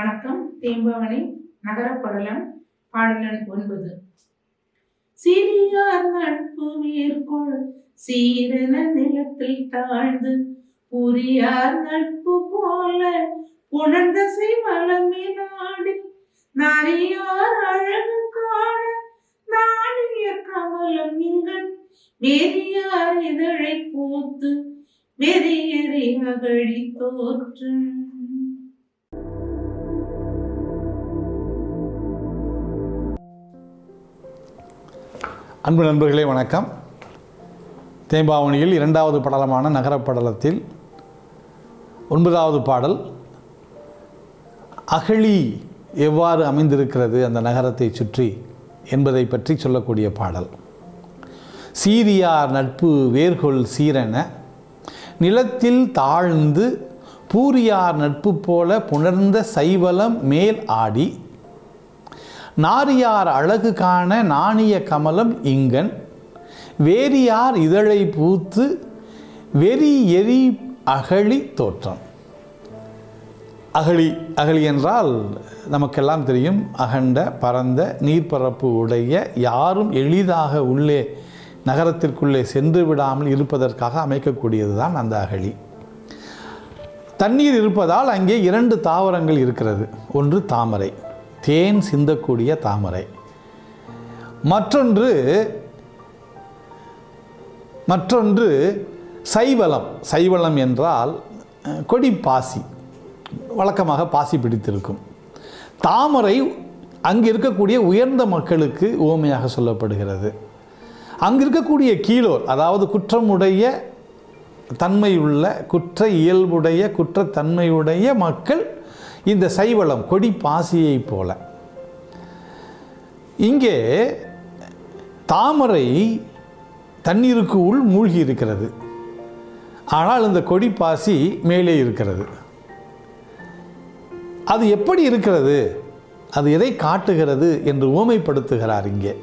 வணக்கம். தேம்பவனி நகரப்படலம் பாடலன் ஒன்பது. சிறியார் நட்பு மேற்கொள் சீரன நிலத்தில் தாழ்ந்து புரியார் நட்பு போல உணர்ந்த வளமே நாடி நரியார் அழகு காண நாடிய கமலம் இங்கன் வெறியார் இதழை போத்து வெறியறி அகழி தோற்றும் அன்பு நண்பர்களே வணக்கம். தேம்பாவணியில் இரண்டாவது படலமான நகரப்படலத்தில் ஒன்பதாவது பாடல் அகழி எவ்வாறு அமைந்திருக்கிறது அந்த நகரத்தை சுற்றி? என்பதை பற்றி சொல்லக்கூடிய பாடல். சீரியார் நட்பு வேர்கொள் சீரென நிலத்தில் தாழ்ந்து பூரியார் நட்பு போல புணர்ந்த சைவலம் மேல் ஆடி நாரியார் அழகு காண நாணிய கமலம் இங்கன். வேரியார் இதழை பூத்து வெறி எரி அகழி தோற்றம். அகழி அகழி என்றால் நமக்கெல்லாம் தெரியும் அகண்ட பரந்த நீர்ப்பரப்பு உடைய யாரும் எளிதாக உள்ளே நகரத்திற்குள்ளே சென்று விடாமல் இருப்பதற்காக அமைக்கக்கூடியது தான் அந்த அகழி. தண்ணீர் இருப்பதால் அங்கே இரண்டு தாவரங்கள் இருக்கிறது ஒன்று தாமரை. தேன் சிந்தக்கூடிய தாமரை. மற்றொன்று மற்றொன்று சைவலம் சைவலம் என்றால் கொடி பாசி. வழக்கமாக பாசி பிடித்திருக்கும். தாமரை அங்கு இருக்கக்கூடிய உயர்ந்த மக்களுக்கு உவமையாக சொல்லப்படுகிறது. அங்கு இருக்கக்கூடிய கீழோர் அதாவது குற்றமுடைய தன்மையுள்ள குற்ற இயல்புடைய குற்றத்தன்மையுடைய மக்கள் இந்த சைவளம் கொடி பாசியை போல. இங்கே தாமரை தண்ணீருக்கு உள் மூழ்கி இருக்கிறது. ஆனால் இந்த கொடி பாசி மேலே இருக்கிறது. அது எப்படி இருக்கிறது? அது எதை காட்டுகிறது என்று உவமைப்படுத்துகிறார் இங்கே.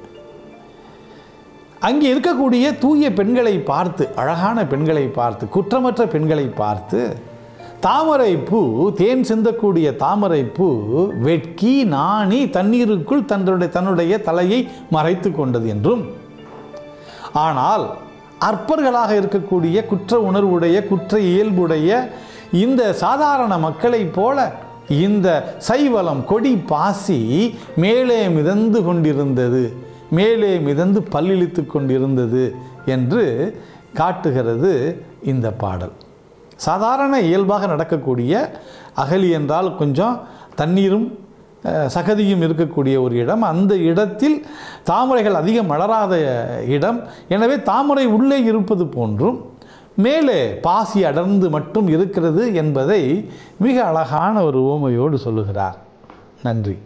அங்கே இருக்கக்கூடிய தூய பெண்களை பார்த்து அழகான பெண்களை பார்த்து குற்றமற்ற பெண்களை பார்த்து தாமரை பூ தேன் சிந்தக்கூடிய தாமரை பூ வெட்கி நாணி தண்ணீருக்குள் தன்னுடைய தன்னுடைய தலையை மறைத்து கொண்டது என்றும். ஆனால் அற்பர்களாக இருக்கக்கூடிய குற்ற உணர்வுடைய குற்ற இயல்புடைய இந்த சாதாரண மக்களைப் போல இந்த சைவலம் கொடி பாசி மேலே மிதந்து கொண்டிருந்தது மேலே மிதந்து பல்லிழித்து கொண்டிருந்தது என்று காட்டுகிறது இந்த பாடல். சாதாரண இயல்பாக நடக்கக்கூடிய அகலி என்றால் கொஞ்சம் தண்ணீரும் சகதியும் இருக்கக்கூடிய ஒரு இடம். அந்த இடத்தில் தாமரைகள் அதிகம் மலராத இடம். எனவே தாமரை உள்ளே இருப்பது போன்றும் மேலே பாசி அடர்ந்து மட்டும் இருக்கிறது என்பதை மிக அழகான ஒரு ஓமையோடு சொல்லுகிறார். நன்றி.